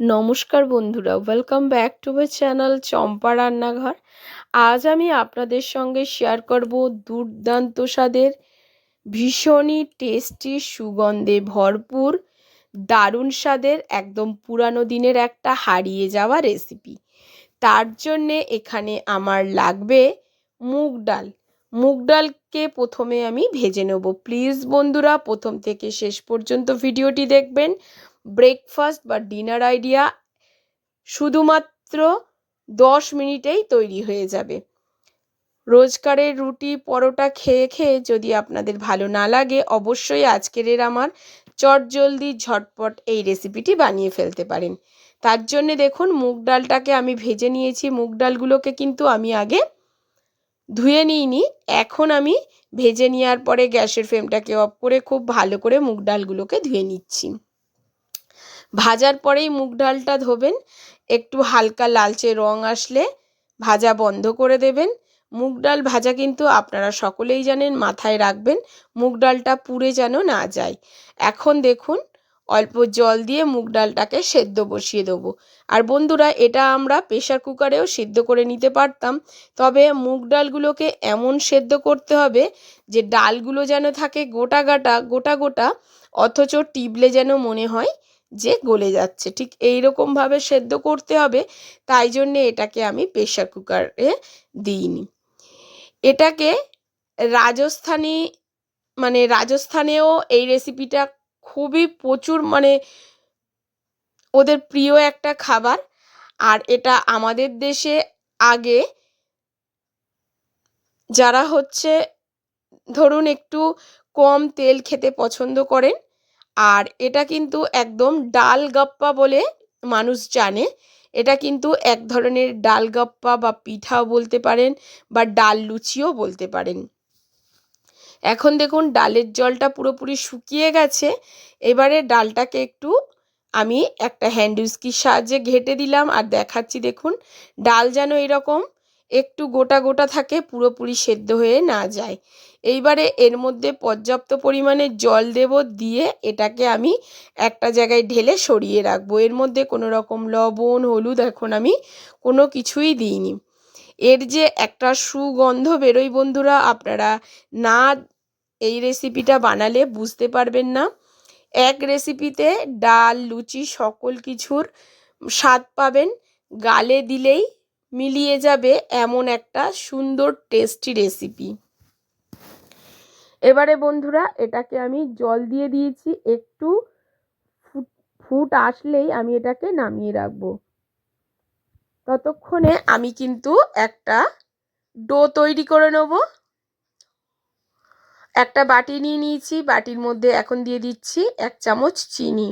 নমস্কার বন্ধুরা welcome back to my channel Champa রান্নাঘর। আজ আমি আপনাদের সঙ্গে শেয়ার করব দুর্দান্ত স্বাদের, ভীষণই টেস্টি সুগন্ধে ভরপুর, দারুণ স্বাদের একদম পুরানো দিনের একটা হারিয়ে যাওয়া রেসিপি তার জন্যে এখানে আমার লাগবে মুগ ডাল। মুগ ডালকে প্রথমে আমি ভেজে নেব। প্লিজ বন্ধুরা, প্রথম থেকে শেষ পর্যন্ত ভিডিওটি দেখবেন। ব্রেকফাস্ট বা ডিনার আইডিয়া শুধুমাত্র দশ মিনিটেই তৈরি হয়ে যাবে। রোজকারের রুটি, পরোটা খেয়ে খেয়ে যদি আপনাদের ভালো না লাগে, অবশ্যই আজকের আমার চট জলদি ঝটপট এই রেসিপিটি বানিয়ে ফেলতে পারেন। তার জন্যে দেখুন, মুগ ডালটাকে আমি ভেজে নিয়েছি। মুগ ডালগুলোকে কিন্তু আমি আগে ধুয়ে নিইনি। এখন আমি ভেজে নেওয়ার পরে গ্যাসের ফ্লেমটাকে অফ করে খুব ভালো করে মুগ ডালগুলোকে ধুয়ে নিচ্ছি। ভাজার পরেই মুগ ডালটা ধোবেন। একটু হালকা লালচে রং আসলে ভাজা বন্ধ করে দেবেন। মুগ ডাল ভাজা কিন্তু আপনারা সকলেই জানেন, মাথায় রাখবেন, মুগ ডালটা পুড়ে যেন না যায়। এখন দেখুন, অল্প জল দিয়ে মুগ ডালটাকে সেদ্ধ বসিয়ে দেবো। আর বন্ধুরা, এটা আমরা প্রেশার কুকারেও সেদ্ধ করে নিতে পারতাম। তবে মুগ ডালগুলোকে এমন সেদ্ধ করতে হবে যে ডালগুলো যেন থাকে গোটা গাটা, গোটা গোটা, অথচ টিবলে যেন মনে হয় যে গলে যাচ্ছে। ঠিক এই রকমভাবে সেদ্ধ করতে হবে, তাই জন্যে এটাকে আমি প্রেশার কুকারে দিইনি। এটাকে রাজস্থানি মানে রাজস্থানেও এই রেসিপিটা খুবই প্রচুর মানে ওদের প্রিয় একটা খাবার। আর এটা আমাদের দেশে আগে যারা হচ্ছে, ধরুন একটু কম তেল খেতে পছন্দ করেন আর এটা কিন্তু একদম ডাল গাপ্পা বলে মানুষ জানে। এটা কিন্তু এক ধরনের ডাল গাপ্পা বা পিঠাও বলতে পারেন বা ডাল লুচিও বলতে পারেন। এখন দেখুন ডালের জলটা পুরোপুরি শুকিয়ে গেছে। এবারে ডালটাকে একটু আমি একটা হ্যান্ড উস্কির সাহায্যে ঘেটে দিলাম আর দেখাচ্ছি দেখুন, ডাল যেন এরকম একটু গোটা গোটা থাকে, পুরোপুরি সেদ্ধ হয়ে না যায়। এইবারে এর মধ্যে পর্যাপ্ত পরিমাণে জল দেব, দিয়ে এটাকে আমি একটা জায়গায় ঢেলে সরিয়ে রাখব। এর মধ্যে কোনো রকম লবণ, হলুদ এখন আমি কোনো কিছুই দিইনি। এর যে একটা সুগন্ধ বেরোয় বন্ধুরা, আপনারা না এই রেসিপিটা বানালে বুঝতে পারবেন না। এক রেসিপিতে ডাল, লুচি, সকল কিছুর স্বাদ পাবেন। গালে দিলেই মিলিয়ে যাবে এমন একটা সুন্দর টেস্টি রেসিপি এবারে বন্ধুরা, এটাকে আমি জল দিয়ে দিয়েছি। একটু ফুট আসলেই আমি এটাকে নামিয়ে রাখব। ততক্ষণে আমি কিন্তু একটা ডো তৈরি করে নেব। একটা বাটি নিয়ে নিয়েছি, বাটির মধ্যে এখন দিয়ে দিচ্ছি এক চামচ চিনি।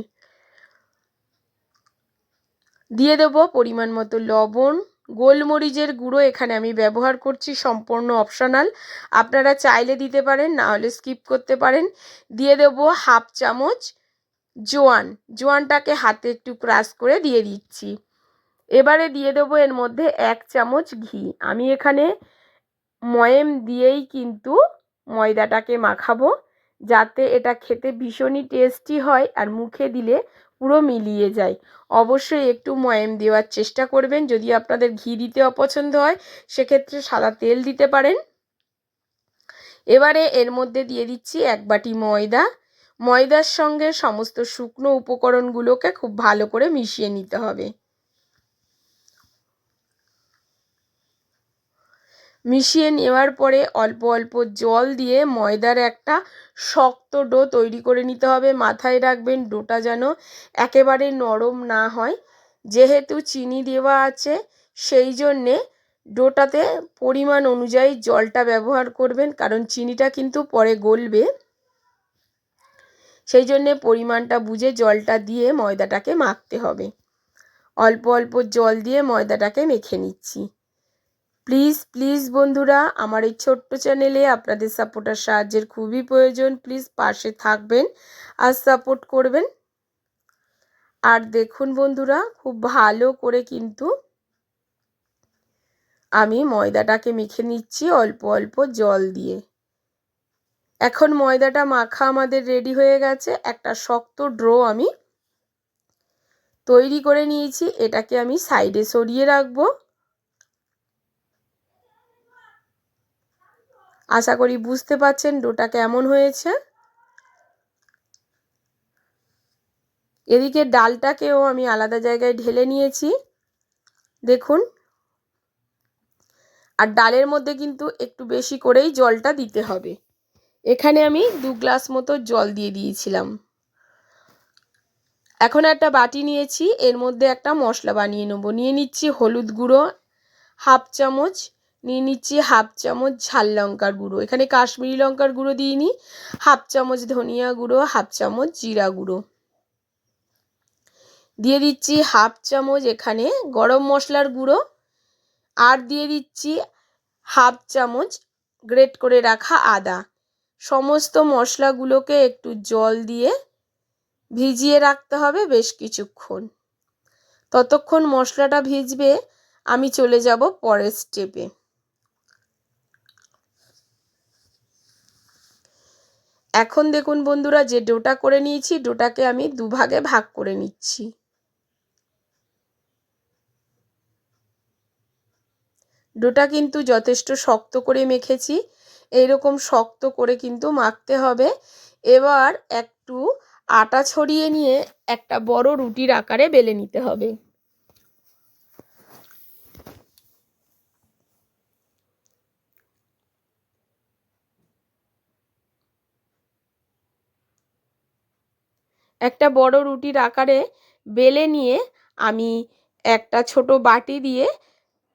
দিয়ে দেব পরিমাণ মতো লবণ গোলমরিচের গুঁড়ো এখানে আমি ব্যবহার করছি, সম্পূর্ণ অপশনাল আপনারা চাইলে দিতে পারেন, না হলে স্কিপ করতে পারেন। দিয়ে দেব হাফ চামচ জোয়ান। জোয়ানটাকে হাতে একটু ক্রাশ করে দিয়ে দিচ্ছি। এবারে দিয়ে দেবো এর মধ্যে এক চামচ ঘি। আমি এখানে ময়েম দিয়েই কিন্তু ময়দাটাকে মাখাবো, যাতে এটা খেতে ভীষণই টেস্টি হয় আর মুখে দিলে পুরো মিলিয়ে যায়। অবশ্যই একটু ময়াম দেওয়ার চেষ্টা করবেন। যদি আপনাদের ঘি দিতে অপছন্দ হয়, সেক্ষেত্রে সাদা তেল দিতে পারেন। এবারে এর মধ্যে দিয়ে দিচ্ছি এক বাটি ময়দা। ময়দার সঙ্গে সমস্ত শুকনো উপকরণগুলোকে খুব ভালো করে মিশিয়ে নিতে হবে। মিশিয়ে নেওয়ার পরে অল্প অল্প জল দিয়ে ময়দার একটা শক্ত ডো তৈরি করে নিতে হবে। মাথায় রাখবেন ডোটা যেন একেবারে নরম না হয়। যেহেতু চিনি দেওয়া আছে, সেই জন্যে ডোটাতে পরিমাণ অনুযায়ী জলটা ব্যবহার করবেন, কারণ চিনিটা কিন্তু পরে গলবে। সেই জন্যে পরিমাণটা বুঝে জলটা দিয়ে ময়দাটাকে মাখতে হবে। অল্প অল্প জল দিয়ে ময়দাটাকে মেখে নিচ্ছি। প্লিজ প্লিজ বন্ধুরা, আমার এই ছোট্ট চ্যানেলে আপনাদের সাপোর্টার সাহায্যের খুবই প্রয়োজন। প্লিজ পাশে থাকবেন আর সাপোর্ট করবেন। আর দেখুন বন্ধুরা, খুব ভালো করে কিন্তু আমি ময়দাটাকে মেখে নিচ্ছি অল্প অল্প জল দিয়ে। এখন ময়দাটা মাখা আমাদের রেডি হয়ে গেছে। একটা শক্ত ড্রো আমি তৈরি করে নিয়েছি। এটাকে আমি সাইডে সরিয়ে রাখব। আশা করি বুঝতে পারছেন ডোটা কেমন হয়েছে। এদিকে ডালটাকেও আমি আলাদা জায়গায় ঢেলে নিয়েছি। দেখুন। আর ডালের মধ্যে কিন্তু একটু বেশি করেই জলটা দিতে হবে। এখানে আমি দু গ্লাস মতো জল দিয়ে দিয়েছিলাম। এখন একটা বাটি নিয়েছি, এর মধ্যে একটা মশলা বানিয়ে নেব। নিয়ে নিচ্ছি হলুদ গুঁড়ো, হাফ চামচ নিয়ে নিচ্ছি হাফ চামচ ঝাল লঙ্কার গুঁড়ো। এখানে কাশ্মীরি লঙ্কার গুঁড়ো দিইনি, হাফ চামচ ধনিয়া গুঁড়ো, হাফ চামচ জিরা গুঁড়ো। দিয়ে দিচ্ছি হাফ চামচ এখানে গরম মশলার গুঁড়ো আর দিয়ে দিচ্ছি হাফ চামচ গ্রেট করে রাখা আদা। সমস্ত মশলাগুলোকে একটু জল দিয়ে ভিজিয়ে রাখতে হবে বেশ কিছুক্ষণ। ততক্ষণ মশলাটা ভিজবে, আমি চলে যাব পরের স্টেপে এখন দেখুন বন্ধুরা, যে ডোটা করে নিয়েছি, ডোটাকে আমি দুভাগে ভাগ করে নিচ্ছি। ডোটা কিন্তু যথেষ্ট শক্ত করে মেখেছি। এইরকম শক্ত করে কিন্তু মাখতে হবে। এবার একটু আটা ছড়িয়ে নিয়ে একটা বড় রুটির আকারে বেলে নিতে হবে। একটা বড় রুটির আকারে বেলে নিয়ে আমি একটা ছোট বাটি দিয়ে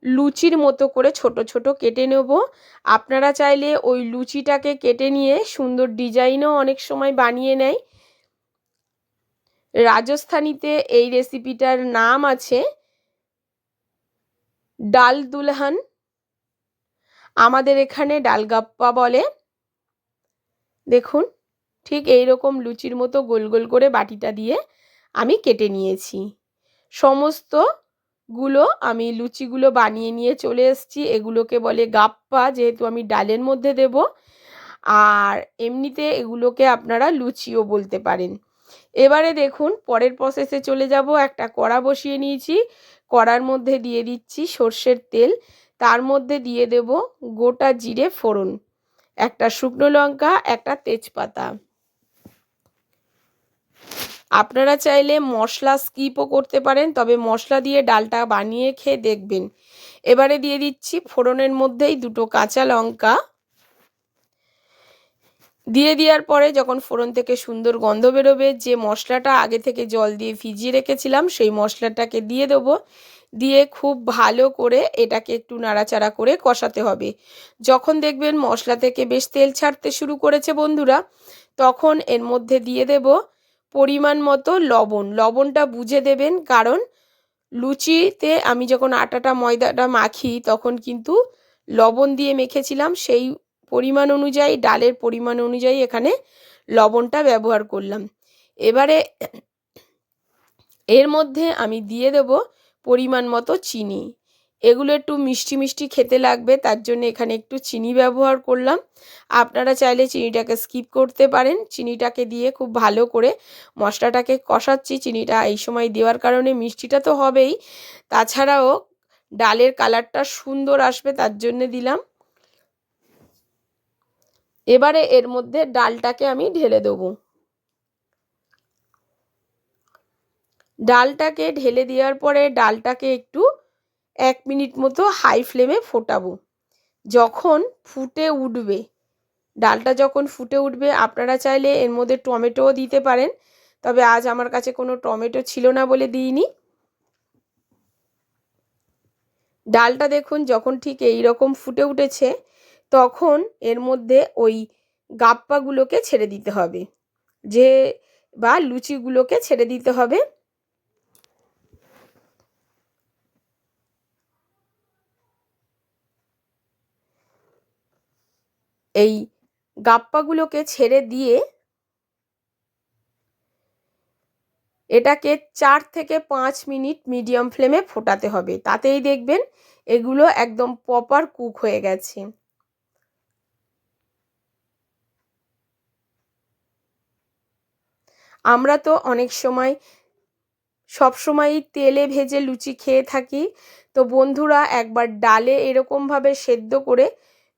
লুচির মতো করে ছোট ছোট কেটে নেব। আপনারা চাইলে ওই লুচিটাকে কেটে নিয়ে সুন্দর ডিজাইনও অনেক সময় বানিয়ে নেয়। রাজস্থানীতে এই রেসিপিটার নাম আছে ডাল দুলহান। আমাদের এখানে ডালগাপ্পা বলে। দেখুন। ঠিক এই রকম লুচির মতো গোল গোল করে বাটিটা দিয়ে আমি কেটে নিয়েছি। সমস্তগুলো আমি লুচিগুলো বানিয়ে নিয়ে চলে এসেছি। এগুলোকে বলে গাপ্পা, যেহেতু আমি ডালের মধ্যে দেব। আর এমনিতে এগুলোকে আপনারা লুচিও বলতে পারেন। এবারে দেখুন, পরের প্রসেসে চলে যাব। একটা কড়া বসিয়ে নিয়েছি। কড়ার মধ্যে দিয়ে দিচ্ছি সর্ষের তেল। তার মধ্যে দিয়ে দেব গোটা জিরে ফোড়ন। একটা শুকনো লঙ্কা, একটা তেজপাতা। আপনারা চাইলে মশলা স্কিপও করতে পারেন, তবে মশলা দিয়ে ডালটা বানিয়ে খেয়ে দেখবেন। এবারে দিয়ে দিচ্ছি ফোড়নের মধ্যেই দুটো কাঁচা লঙ্কা। দিয়ে দেওয়ার পরে যখন ফোড়ন থেকে সুন্দর গন্ধ বেরোবে, যে মশলাটা আগে থেকে জল দিয়ে ভিজিয়ে রেখেছিলাম, সেই মশলাটাকে দিয়ে দেবো। দিয়ে খুব ভালো করে এটাকে একটু নাড়াচাড়া করে কষাতে হবে। যখন দেখবেন মশলা থেকে বেশ তেল ছাড়তে শুরু করেছে বন্ধুরা, তখন এর মধ্যে দিয়ে দেব পরিমাণ মতো লবণ। লবণটা বুঝে দেবেন, কারণ লুচিতে আমি যখন আটাটা, ময়দাটা মাখি, তখন কিন্তু লবণ দিয়ে মেখেছিলাম। সেই পরিমাণ অনুযায়ী, ডালের পরিমাণ অনুযায়ী এখানে লবণটা ব্যবহার করলাম। এবারে এর মধ্যে আমি দিয়ে দেব পরিমাণ মতো চিনি। এগুলো একটু মিষ্টি মিষ্টি খেতে লাগবে, তার জন্য এখানে একটু চিনি ব্যবহার করলাম। আপনারা চাইলে চিনিটাকে স্কিপ করতে পারেন, চিনিটাকে দিয়ে খুব ভালো করে মশলাটাকে কষাচ্ছি, চিনিটা এই সময় দেওয়ার কারণে মিষ্টিটা তো হবেই। তাছাড়াও ডালের কালারটা সুন্দর আসবে, তার জন্যে দিলাম। এবারে এর মধ্যে ডালটাকে আমি ঢেলে দেবো। ডালটাকে ঢেলে দেওয়ার পরে ডালটাকে একটু এক মিনিট মতো হাই ফ্লেমে ফোটাবো। যখন ফুটে উঠবে, ডালটা যখন ফুটে উঠবে, আপনারা চাইলে এর মধ্যে টমেটোও দিতে পারেন, তবে আজ আমার কাছে কোনো টমেটো ছিল না বলে দিইনি। ডালটা দেখুন যখন ঠিক এই রকম ফুটে উঠেছে, তখন এর মধ্যে ওই গাপ্পাগুলোকে ছেড়ে দিতে হবে, যে বা লুচিগুলোকে ছেড়ে দিতে হবে। এই গাপ্পাগুলোকে ছেড়ে দিয়ে এটাকে চার থেকে পাঁচ মিনিট মিডিয়াম ফ্লেমে ফোটাতে হবে। তাতেই দেখবেন এগুলো একদম প্রপার কুক হয়ে গেছে। আমরা তো অনেক সময় সবসময়ই তেলে ভেজে লুচি খেয়ে থাকি। তো বন্ধুরা একবার ডালে এরকমভাবে সেদ্ধ করে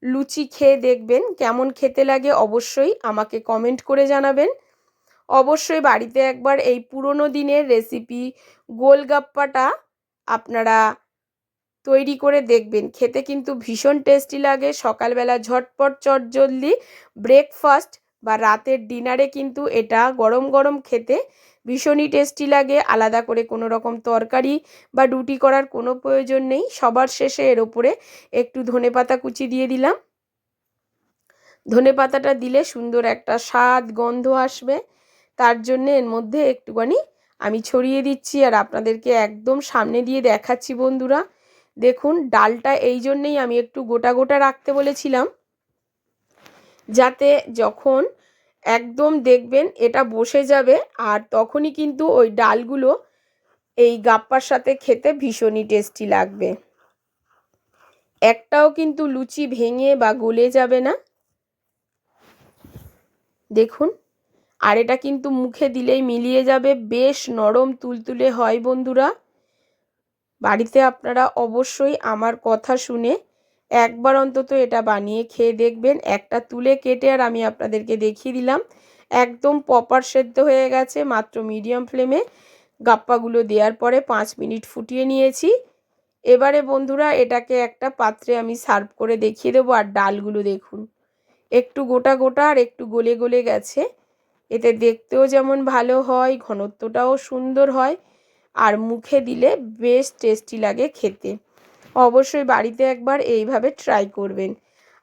লুচি খেয়ে দেখবেন, কেমন খেতে লাগে অবশ্যই আমাকে কমেন্ট করে জানাবেন। অবশ্যই বাড়িতে একবার এই পুরনো দিনের রেসিপি গোলগাপ্পাটা আপনারা তৈরি করে দেখবেন। খেতে কিন্তু ভীষণ টেস্টি লাগে, সকালবেলা ঝটপট চটজলদি ব্রেকফাস্ট বা রাতের ডিনারে কিন্তু এটা গরম গরম খেতে ভীষণই টেস্টি লাগে, আলাদা করে কোনো রকম তরকারি বা রুটি করার কোনো প্রয়োজন নেই। সবার শেষে এর ওপরে একটু ধনে পাতা কুচি দিয়ে দিলাম। ধনে পাতাটা দিলে সুন্দর একটা স্বাদ, গন্ধ আসবে। তার জন্য এর মধ্যে একটুখানি আমি ছড়িয়ে দিচ্ছি আর আপনাদেরকে একদম সামনে দিয়ে দেখাচ্ছি বন্ধুরা। দেখুন, ডালটা এই জন্যেই আমি একটু গোটা গোটা রাখতে বলেছিলাম। যাতে যখন একদম দেখবেন এটা বসে যাবে আর তখনই কিন্তু ওই ডালগুলো এই গাপ্পার সাথে খেতে ভীষণই টেস্টি লাগবে। একটাও কিন্তু লুচি ভেঙে বা গলে যাবে না। দেখুন, আর এটা কিন্তু মুখে দিলেই মিলিয়ে যাবে, বেশ নরম তুলতুলে হয় বন্ধুরা। বাড়িতে আপনারা অবশ্যই আমার কথা শুনে একবার অন্তত এটা বানিয়ে খেয়ে দেখবেন। একটা তুলে কেটে আর আমি আপনাদেরকে দেখিয়ে দিলাম। একদম পপার সেদ্ধ হয়ে গেছে, মাত্র মিডিয়াম ফ্লেমে গাপ্পাগুলো দেওয়ার পরে পাঁচ মিনিট ফুটিয়ে নিয়েছি। এবারে বন্ধুরা, এটাকে একটা পাত্রে আমি সার্ভ করে দেখিয়ে দেবো। আর ডালগুলো দেখুন, একটু গোটা গোটা আর একটু গলে গলে গেছে। এতে দেখতেও যেমন ভালো হয়, ঘনত্বটাও সুন্দর হয়। আর মুখে দিলে বেশ টেস্টি লাগে খেতে। অবশ্যই বাড়িতে একবার এইভাবে ট্রাই করবেন।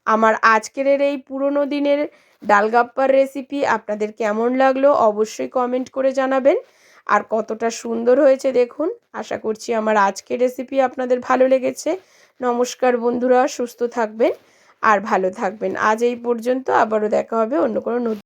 আমার আজকের এই পুরনো দিনের ডালগাপ্পার রেসিপি আপনাদের কেমন লাগল অবশ্যই কমেন্ট করে জানাবেন। আর কতটা সুন্দর হয়েছে দেখুন, আশা করছি আমার আজকের রেসিপি আপনাদের ভালো লেগেছে। নমস্কার বন্ধুরা, সুস্থ থাকবেন আর ভালো থাকবেন। আজ এই পর্যন্ত আবারও দেখা হবে অন্য কোনো নতুন